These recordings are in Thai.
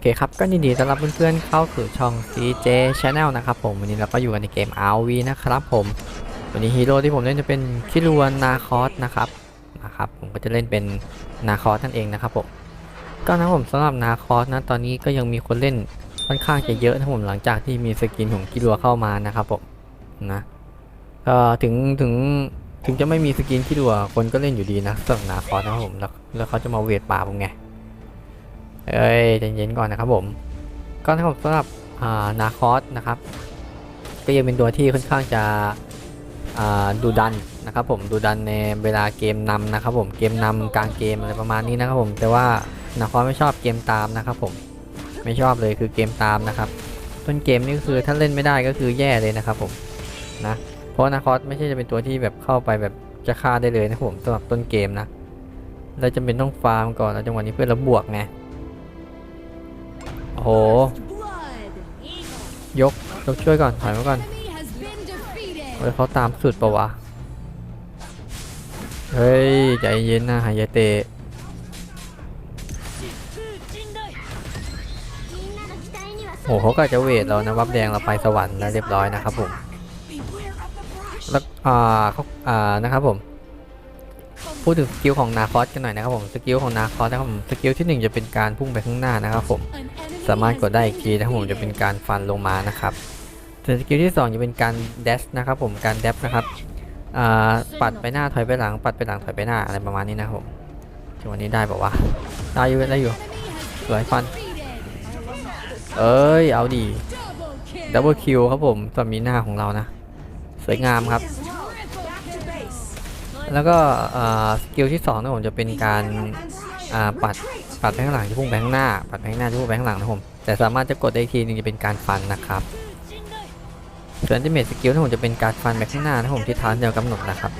เคครับก็ยินดีต้อนรับเพื่อนๆเข้าสู่ช่อง CJ Channel นะครับผมวันนี้เราก็อยู่กันในเกม RV นะครับผมวันนี้ฮีโร่ที่ผมเล่นจะเป็นคิรวนนาคอสนะครับนะครับผมก็จะเล่นเป็นนาคอสนั่นเองนะครับผมก็นะผมสำหรับนาคอสนะตอนนี้ก็ยังมีคนเล่นค่อนข้างจะเยอะนะผมหลังจากที่มีสกินของคิรัวเข้ามานะครับผมนะก็ถึงถึงถึงจะไม่มีสกินคิรัวคนก็เล่นอยู่ดีนะสำหรับนาคอสนะครับผมแล้วแล้วเขาจะมาเวทป่าผมไง เอ้ยใจเย็นก่อนนะครับผมก็นะครับสำหรับนาคอสนะครับ ก็ยังเป็นตัวที่ค่อนข้างจะดูดันนะครับผมดูดันในเวลาเกมนำนะครับผมเกมนำกลางเกมอะไรประมาณนี้นะครับผมแต่ว่านาคอสไม่ชอบเกมตามนะครับผมไม่ชอบเลยคือเกมตามนะครับ ต้นเกมนี่คือถ้าเล่นไม่ได้ก็คือแย่เลยนะครับผมนะเพราะนาคอสไม่ใช่จะเป็นตัวที่แบบเข้าไปแบบจะฆ่าได้เลยนะครับผมสำหรับต้นเกมนะเราจะเป็นต้องฟาร์มก่อนแล้วจังหวะนี้เพื่อเราบวกไง โอ้โห ยก ยกช่วยก่อน ถอยมาก่อนเฮ้ยเขาตามสุดปะวะ เฮ้ย ใจเย็นนะหายใจเตะโอ้โหเขาก็จะเวทเรานะวับแดงเราไปสวรรค์แล้วเรียบร้อยนะครับผม แล้วอ่าเขาอ่านะครับผม พูดถึงสกิลของนาคอสกันหน่อยนะครับผมสกิลของนาคอสนะครับผมสกิลที่หนึ่งจะเป็นการพุ่งไปข้างหน้านะครับผมสามารถกดได้อีกทีนะครับผมจะเป็นการฟันลงมานะครับส่วนสกิลที่ 2 จะเป็นการเดชนะครับผมการเดฟนะครับปัดไปหน้าถอยไปหลัง ปัดไปหลังถอยไปหน้าอะไรประมาณนี้นะครับผมจังหวะนี้ได้บอกว่าวะได้อยู่ได้อยู่สวยฟัน เอ้ยเอาดีดับเบิลคิวครับผมสำหรับมีหน้าของเรานะ สวยงามครับ แล้วก็สกิลที่2นะผมจะเป็นการปัดปัดไปข้างหลังจะพุ่งไปข้างหน้า ปัดไปข้างหน้าจะพุ่งไปข้างหลังนะผมแต่สามารถจะกดได้อีกทีนึงจะเป็นการฟันนะครับส่วนที่เมทสกิลที่ผมจะเป็นการฟันไปข้างหน้านะผมที่ทางเดียวกำหนดนะครับ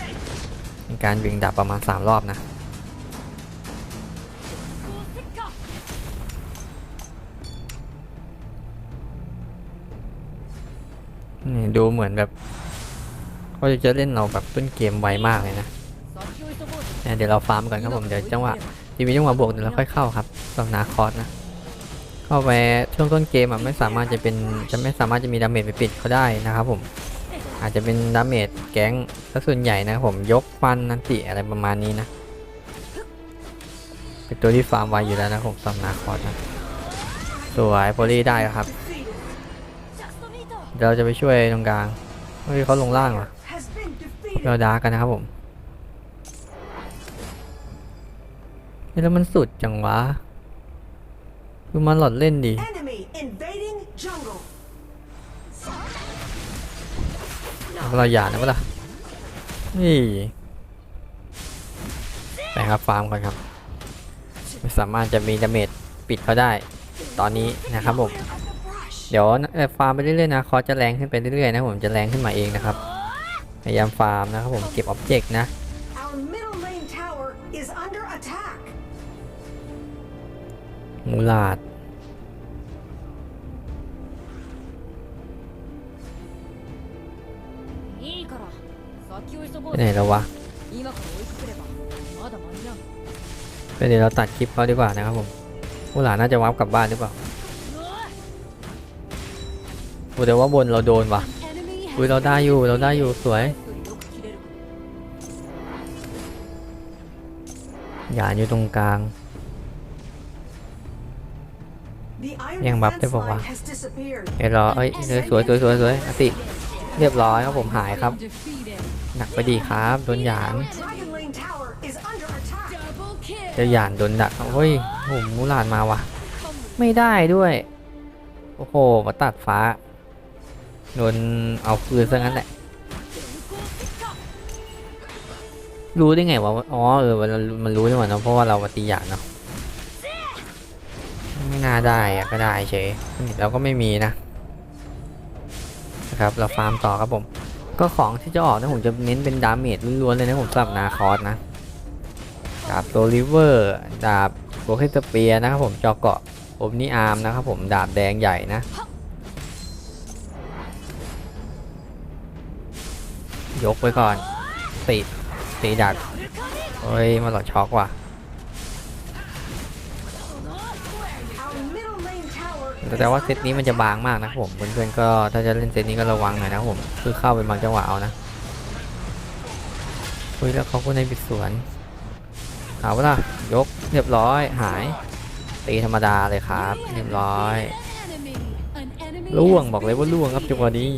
เป็นการวิ่งดับประมาณ 3 รอบนะนี่ดูเหมือนแบบเขาจะเล่นเราแบบต้นเกมไวมากเลยนะ เนี่ยเดี๋ยวเราฟาร์มก่อนครับผมเดี๋ยวจังหวะทีมีจังหวะบวกเดี๋ยวเราค่อยเข้าครับสำหรับนาคอสนะเข้าไปช่วงต้นเกมอะไม่สามารถจะเป็นจะไม่สามารถจะมีดาเมจไปปิดเขาได้นะครับผมอาจจะเป็นดาเมจแก๊งซะส่วนใหญ่นะครับผมยกฟันนันติอะไรประมาณนี้นะเป็นตัวที่ฟาร์มไวอยู่แล้วนะผมสำหรับนาคอสนะสวยโพลีได้แล้วครับเดี๋ยวเราจะไปช่วยตรงกลางเฮ้ยเขาลงล่างว่ะเราดาร์กกันนะครับผม แล้วมันสุดจังวะดูมันหลอดเล่นดี Enemy invading jungle. เราหย่านะเวล่ะนี่ไปครับฟาร์มก่อนครับ ไม่สามารถจะมีดาเมจปิดเขาได้ ตอนนี้นะครับผม เดี๋ยวเอ่อฟาร์มไปเรื่อยๆนะคอร์สจะแรงขึ้นไปเรื่อยๆนะผมจะแรงขึ้นมาเองนะครับ พยายามฟาร์มนะครับผมเก็บอ็อบเจกต์นะ มูลาดไหนแล้ววะก็เดี๋ยวเราตัดคลิปเขาดีกว่านะครับผมมูลาดน่าจะวับกลับบ้านหรือเปล่าโอ้แต่ว่าบนเราโดนว่ะอุ้ยเราได้อยู่เราได้อยู่สวยหยานอยู่ตรงกลาง The iron Yang bập defense cái vòng line à? has disappeared. เดี๋ยวรอเอ้ยเอ้ยสวยสวยสวยสวยอติเรียบร้อยครับผมหายครับ หนักไปดีครับโดนหยาน Dragon lane tower is under attack. เจะหยานโดนดักเฮ้ยโอ้โหมูลาดมาว่ะ ไม่ได้ด้วย โอ้โหมาตัดฟ้าโดนเอาคืนซะงั้นแหละรู้ได้ไงวะ อ๋อ เออ มันมันรู้ได้หมดเนอะเพราะว่าเรามาตีหยานเนาะ ไม่น่าได้ก็ได้เฉยเราก็ไม่มีนะนะครับ เราฟาร์มต่อครับผม ก็ของที่จะออกนะผมจะเน้นเป็นดาเมจล้วนๆเลยนะผมสำหรับนาคอสนะดาบโซลิเวอร์ดาบโบเกตเปียนะครับผมจอเกาะผมนี่อาร์มนะครับผมดาบแดงใหญ่นะยกไปก่อนตีตีดักเฮ้ย มาหลอดช็อกว่ะ แต่ว่าเซตนี้มันจะบางมากนะครับผมเพื่อนๆก็ถ้าจะเล่นเซตนี้ก็ระวังหน่อยนะครับผมคือเข้าเป็นบางจังหวะเอานะคุยแล้วเขาก็ในปิดสวนเอาละยกเรียบร้อยหายตีธรรมดาเลยครับ เรียบร้อยล่วงบอกเลยว่าล่วงครับจังหวะนี้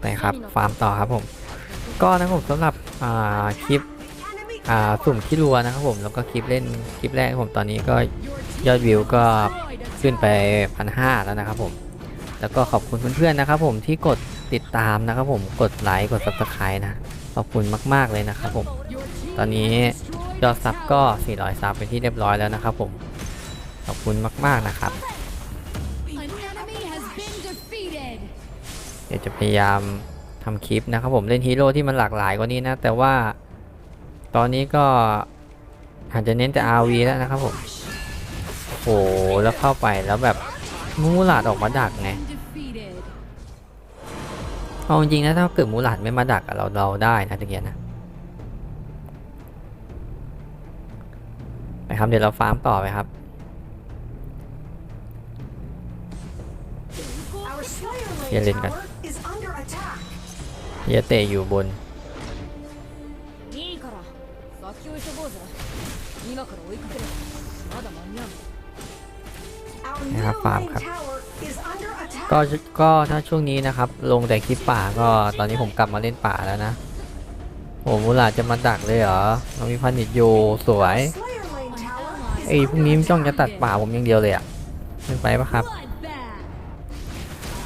ไปครับฟาร์มต่อครับผมก็นะครับผมสำหรับคลิป สุ่มคิดรัวนะครับผมแล้วก็คลิปเล่นคลิปแรกของผมตอนนี้ก็ยอดวิวก็ขึ้นไปพันห้าแล้วนะครับผมแล้วก็ขอบคุณเพื่อนๆนะครับผมที่กดติดตามนะครับผมกดไลค์กด subscribe นะขอบคุณมากๆเลยนะครับผมตอนนี้ยอดซับก็ 400 ซับเป็นที่เรียบร้อยแล้วนะครับผมขอบคุณมากๆนะครับ เดี๋ยวจะพยายามทำคลิปนะครับผมเล่นฮีโร่ที่มันหลากหลายกว่านี้นะแต่ว่า ตอนนี้ก็อาจจะเน้นแต่ RV แล้วนะครับผมโอ้โหแล้วเข้าไปแล้วแบบมูหลาดออกมาดักไง been defeated เอาจริงๆนะถ้าเกิดมูหลาดไม่มาดักอะเราเราได้นะตะเกียนะไปครับเดี๋ยวเราฟาร์มต่อไปครับ Our Slayer Yeah, Lane Lin kan. tower is under attack. เฮียเตะอยู่บน 急ごうぜ今から追いかければまだ間に合う Our Yeah, middle farm lane ครับ tower is under attack. ก็ก็ถ้าช่วงนี้นะครับ ลงแต่คลิปป่าก็ตอนนี้ผมกลับมาเล่นป่าแล้วนะโอ้มูหลาดจะมาดักเลยเหรอเรามีพันนิดอยู่สวย Slayer Lane tower ไอ้ยพวกนี้มันจ้องจะตัดป่าผมอย่างเดียวเลยอะเป็นไปปะครับ Bloodbath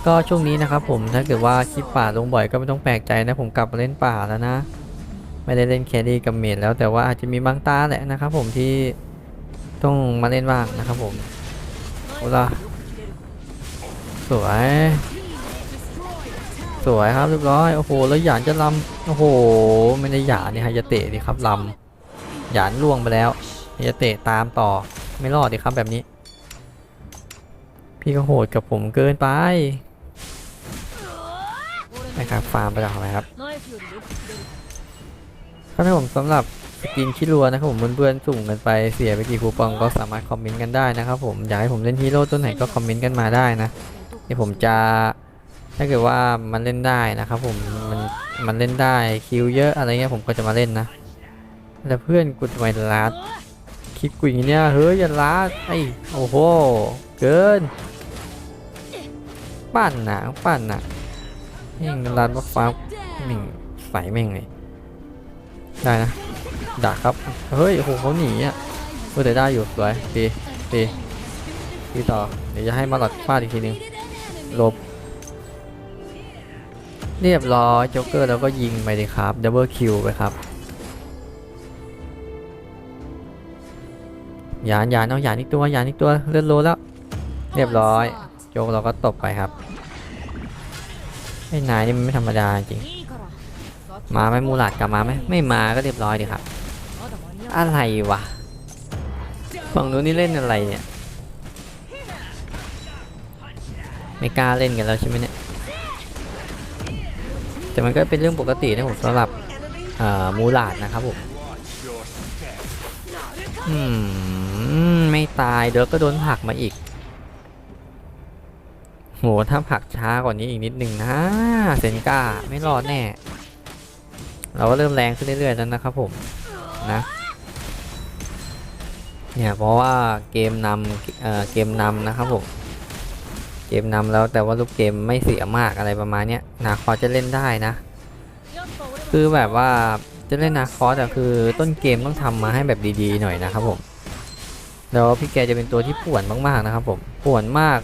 ก็ช่วงนี้นะครับผมถ้าเกิดว่าคลิปป่าลงบ่อยก็ไม่ต้องแปลกใจนะผมกลับมาเล่นป่าแล้วนะ ไม่ได้เล่นแครี่กับเมดแล้วแต่ว่าอาจจะมีบางตาแหละนะครับผมที่ต้องมาเล่นบ้างนะครับผมโอ้ล่ะสวย สวยครับเรียบร้อย โอ้โห แล้วหยานจะลำโอ้โห ไม่ได้หยานนี่ฮายาเตะดิครับลำหยานล่วงไปแล้วฮายาเตะตามต่อ ไม่รอดดิครับแบบนี้ พี่ก็โหดกับผมเกินไปนะครับ ฟาร์มไปแล้วนะครับ ครับผมสำหรับสกินคิรัวนะครับผมเพื่อนๆสุ่มกันไปเสียไปกี่คูปองก็สามารถคอมเมนต์กันได้นะครับผมอยากให้ผมเล่นฮีโร่ตัวไหนก็คอมเมนต์กันมาได้นะเดี๋ยวผมจะถ้าเกิดว่ามันเล่นได้นะครับผมมันมันเล่นได้คิวเยอะอะไรเงี้ยผมก็จะมาเล่นนะแล้วเพื่อนกูทำไมลาดคลิปกูอย่างเนี้ยเฮ้ยอย่าลาดไอ้โอ้โหเกินปั้นหนะปั้นหนะแม่งลาดว่าฟ้าแม่งใสแม่งเลย ได้นะดักครับ เฮ้ยโหเขาหนีอะเพื่อแต่ได้อยู่สวยตีตีตีต่อ เดี๋ยวจะให้มาหลัดฟาดอีกทีนึงลบ เรียบร้อยจ็อกเกอร์แล้วก็ยิงไปเลยครับดับเบิลคิวไปครับยานยานเอายานอีกตัวยานอีกตัวเลือดโลแล้ว เรียบร้อยโจกเราก็ตบไปครับไอ้นายนี่มันไม่ธรรมดาจริง มาไหมมูลัดกลับมาไหมไม่มาก็เรียบร้อยดีครับ อะไรวะฝั่งนู้นนี่เล่นอะไรเนี่ย ไม่กล้าเล่นกันแล้วใช่ไหมเนี่ยแต่มันก็เป็นเรื่องปกตินะผมสำหรับมูลาดนะครับผมอืมไม่ตายเดี๋ยก็โดนผักมาอีกโหถ้าผักช้ากว่านี้อีกนิดหนึ่งนะเซนก้าไม่รอดแน่ เราก็เริ่มแรงขึ้นเรื่อยๆแล้วนะครับผมนะเนี่ยเพราะว่าเกมนำเอ่อเกมนำนะครับผมเกมนำแล้วแต่ว่าลูกเกมไม่เสียมากอะไรประมาณเนี้ยนาคอจะเล่นได้นะ คือแบบว่าจะเล่นนาคอแต่คือต้นเกมต้องทำมาให้แบบดีๆหน่อยนะครับผมแล้วพี่แกจะเป็นตัวที่ป่วนมากๆนะครับผมป่วนมาก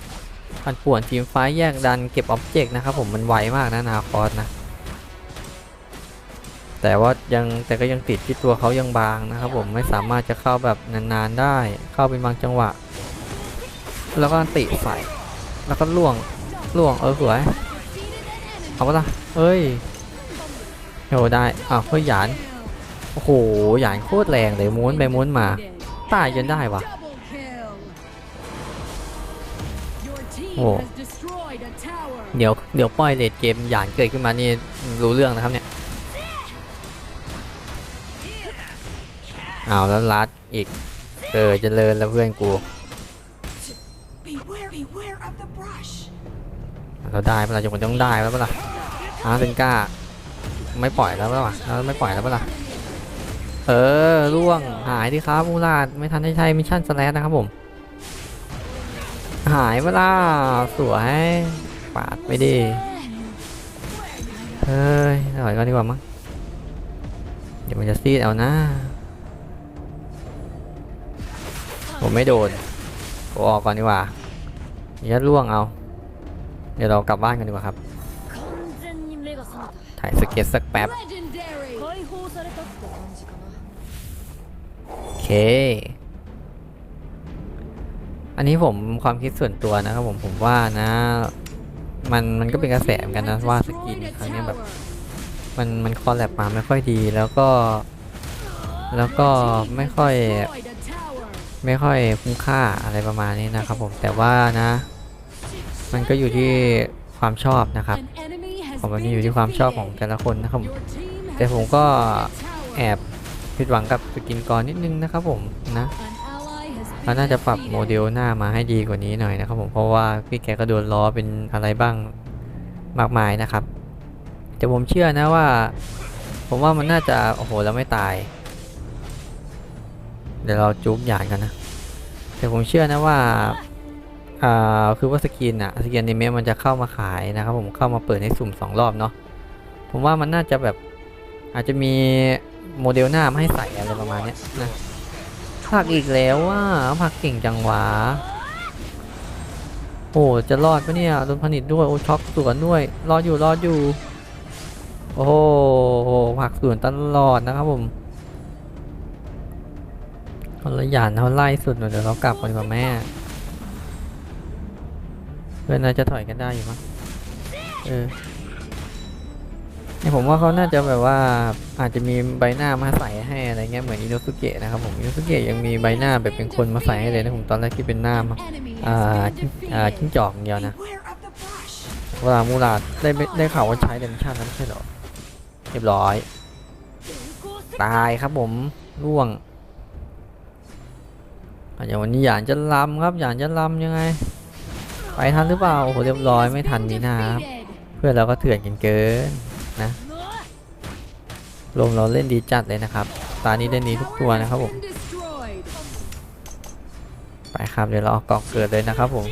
มันป่วนทีมไฟแยกดันเก็บอ็อบเจกต์นะครับผมมันไวมากนะนาคอสนะ แต่ว่ายังแต่ก็ยังติดที่ตัวเขายังบางนะครับ ผมไม่สามารถจะเข้าแบบนานๆได้ เข้าเป็นบางจังหวะ แล้วก็ติใส่แล้วก็ล่วงล่วงเออสวยเอาปะล่ะเอ้ยโหได้อ้าวเฮ้ยหยานโอ้โหหยานโคตรแรงเลยม้วนไปม้วนมาตายจนได้วะ Your team Oh. has destroyed a tower เดี๋ยวเดี๋ยวปล่อยเลดเกมหยานเกิดขึ้นมานี่รู้เรื่องนะครับเนี่ย เอาวแล้วลัดอีก เออเจริญแล้วเพื่อนกู Beware, beware of the brush. เราได้ปะล่ะจะมันต้องได้แล้วปะล่ะอาร์เซนก้า ไม่ปล่อยแล้วปะล่ะเราไม่ปล่อยแล้วปะล่ะ เออล่วงหายดิครับมูลาดไม่ทันได้ใช้มิชชั่นสแลชนะครับผม หายเวลาสวยปาดไปดิเฮ้ยถอยก่อนดีกว่ามั้งเดี๋ยวมันจะซีดเอานะ ผมไม่โดนผมออกก่อนดีกว่าอย่าล่วงเอา เดี๋ยวเรากลับบ้านกันดีกว่าครับ ถ่ายสเก็ตสักแป๊บ โอเค อันนี้ผมความคิดส่วนตัวนะครับผมผมว่านะ มันมันก็เป็นกระแสเหมือนกันนะว่าสกินครั้งนี้แบบ มันมันคอลแลบมาไม่ค่อยดีแล้วก็ แล้วก็ไม่ค่อย ไม่ค่อยคุ้มค่าอะไรประมาณนี้นะครับผมแต่ว่านะ มันก็อยู่ที่ความชอบนะครับผมวันนี้อยู่ที่ความชอบของแต่ละคนนะครับผมแต่ผมก็แอบผิดหวังกับสกินกรนิดนึงนะครับผมนะเขาน่าจะปรับโมเดลหน้ามาให้ดีกว่านี้หน่อยนะครับผมเพราะว่าพี่แกก็โดนล้อเป็นอะไรบ้างมากมายนะครับ แต่ผมเชื่อนะว่า ผมว่ามันน่าจะโอ้โหแล้วไม่ตาย ดี๋ยวเราจุ๊บหยานกันนะ แต่ผมเชื่อนะว่าอ่าคือว่าสกินอะสกินอนิเมะมันจะเข้ามาขายนะครับผมเข้ามาเปิดให้สุ่มสองรอบเนาะผมว่ามันน่าจะแบบอาจจะมีโมเดลหน้ามาให้ใส่อะไรประมาณเนี้ยนะผักอีกแล้วว่าผักเก่งจังหวะโอ้จะรอดปะเนี่ยโดนผนิตด้วยโอ้ช็อกสวนด้วยรอดอยู่รอดอยู่ โอ้โหผักสวนตลอดนะครับผม คนละหยานเขาไล่สุดหน่อยเดี๋ยวเรากลับก่อนกว่าแม่เพื่อนน่าจะถอยกันได้อยู่มั้งเออเนี่ยผมว่าเขาน่าจะแบบว่าอาจจะมีใบหน้ามาใส่ให้อะไรเงี้ยเหมือนอินโนสุเกะนะครับผมอินโนสุเกะยังมีใบหน้าแบบเป็นคนมาใส่ให้เลยนะผมตอนแรกที่เป็นหน้ามาอ่าอ่าจิ้งจอกอย่างเดียวนะเวลามูลาดได้ได้ข่าวว่าใช้เดนชั่นแล้วไม่ใช่เหรอเรียบร้อย ตายครับผมร่วง อย่างวันนี้หยานจะลำครับหยานจะลำยังไง ไปทันหรือเปล่า โอ้โห เรียบร้อยไม่ทันมีหน้าครับ เพื่อนเราก็เถื่อนกันเกินนะลมเราเล่นดีจัดเลยนะครับ ตานี้เล่นดีทุกตัวนะครับผม ไปครับเดี๋ยวเราเอากล่องเกิดเลยนะครับผม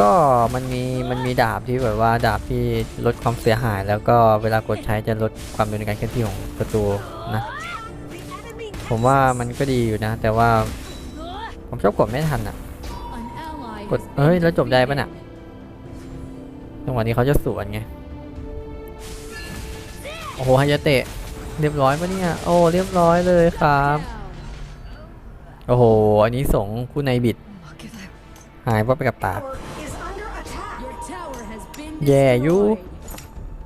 ก็มันมีมันมีดาบที่แบบว่าดาบที่ลดความเสียหาย แล้วก็เวลากดใช้จะลดความเร็วในการเคลื่อนที่ของประตูนะ ผมว่ามันก็ดีอยู่นะ แต่ว่าผมชอบกดไม่ทันอะ กดเฮ้ย แล้วจบได้ปะน่ะจังหวะนี้เขาจะสวนไง โอ้โหฮายาเตะ เรียบร้อยปะเนี่ย โอ้ เรียบร้อยเลยครับ โอ้โห อันนี้สงคู่ในบิด หายว่าไปกับตา tower is under attack. แย่อยู่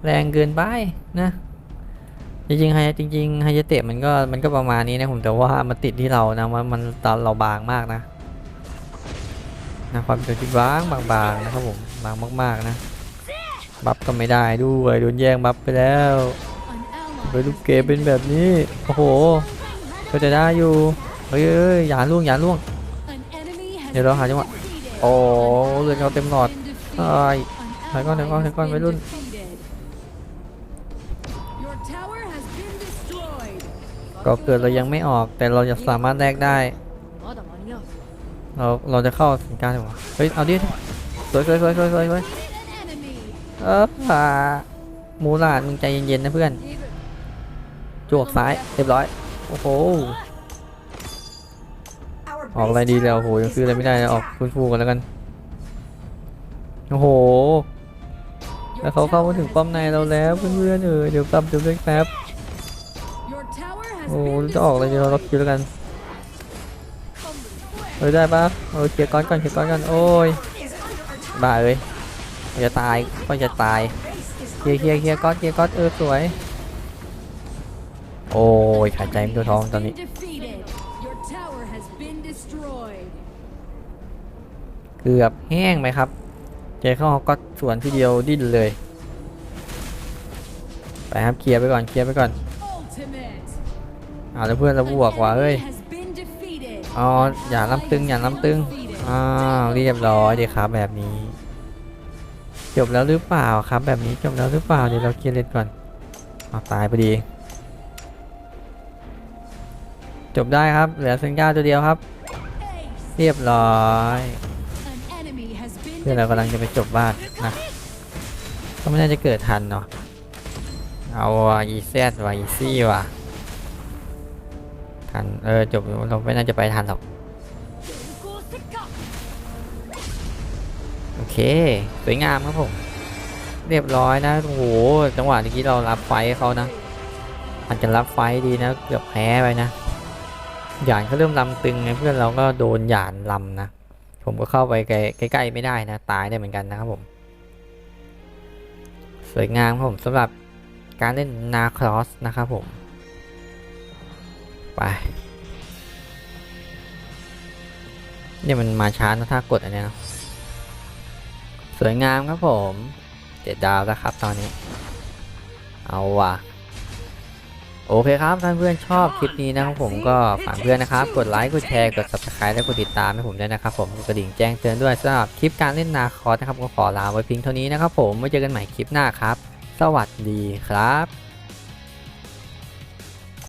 แรงเกินไปนะ จริงๆไฮจริงๆไฮเตะมันก็มันก็ประมาณนี้นะผมแต่ว่ามันติดที่เรานะว่ามันตอนเราบางมากนะนะความเป็นที่บางบางๆนะครับผมบางมากๆนะบัฟก็ไม่ได้ด้วยโดนแย่งบัฟไปแล้วไปลูกเกมเป็นแบบนี้โอ้โหก็จะได้อยู่เฮ้ยอย่าล่วงอย่าล่วงเดี๋ยวเราหาจังหวะโอ้เลือดเขาเต็มหลอดเอ้ยถอยก่อนถอยก่อนถอยก่อนวัยรุ่น ก็เกิดเรายังไม่ออกแต่เราจะสามารถแลกได้ เราเราจะเข้าสินค้าหรอเฮ้ยเอาดิสวยสวยสวยสวยสวยสวยเออป่ามูลาดมึงใจเย็นๆนะเพื่อนจวกซ้ายเรียบร้อยโอ้โหออกอะไรดีแล้วโหยังซื้ออะไรไม่ได้ออกคุณฟูกันแล้วกันโอ้โหแล้วเขาเข้ามาถึงป้อมในเราแล้วเพื่อนๆเออเดี๋ยวกลับเดี๋ยวเล่นแป๊บ โอ้จะออกอะไรเดี๋ยวเราล็อกคิวแล้วกันเออได้ปะเออเคลียร์ก้อนก่อนเคลียร์ก้อนก่อนโอ้ยบ้าเอ้ยจะตายก็จะตายเคลียร์เคลียร์เคลียร์ก้อนเคลียร์ก้อนเออสวยโอ้ยขาดใจเป็นตัวทองตอนนี้เกือบแห้งไหมครับเจเข้าก็สวนทีเดียวดิ้นเลยไปครับเคลียร์ไปก่อนเคลียร์ไปก่อน เอาแล้วเพื่อนเราบวกว่ะเฮ้ยอ๋ออย่าล้ำตึงอย่าล้ำตึงอ้าวเรียบร้อยดีครับแบบนี้ จบแล้วหรือเปล่าครับ แบบนี้จบแล้วหรือเปล่าเดี๋ยวเราเคลียร์เลนก่อนเอาตายพอดี จบได้ครับเหลือเซนก้าตัวเดียวครับ เรียบร้อยเพื่อนเรากำลังจะไปจบบ้านนะก็ไม่น่าจะเกิดทันเนาะเอาอีเซดว่ะอีซี่ว่ะ ทัน เออจบเราไม่น่าจะไปทันหรอก โอเค สวยงามครับผม เรียบร้อยนะ โอ้โห จังหวะเมื่อกี้เรารับไฟเขานะ อาจจะรับไฟดีนะ เกือบแพ้ไปนะ หยานเขาเริ่มลำตึงไงเพื่อนเราก็โดนหยานลำนะ ผมก็เข้าไปใกล้ใกล้ๆไม่ได้นะ ตายได้เหมือนกันนะครับผม สวยงามครับผมสำหรับการเล่นนาครอสนะครับผม ไปเนี่ยมันมาช้านะถ้ากดอันเนี้ยเนะสวยงามครับผมเจ็ดดาวแล้วครับตอนนี้ เอาว่ะโอเคครับท่านเพื่อนชอบคลิปนี้นะครับผมก็ฝากเพื่อนนะครับ กดไลค์กดแชร์กด subscribe และกดติดตามให้ผมด้วยนะครับผมกระดิ่งแจ้งเตือนด้วยสำหรับคลิปการเล่นนาคอสนะครับก็ขอลาไว้เพียงเท่านี้นะครับผมไว้เจอกันใหม่คลิปหน้าครับ สวัสดีครับ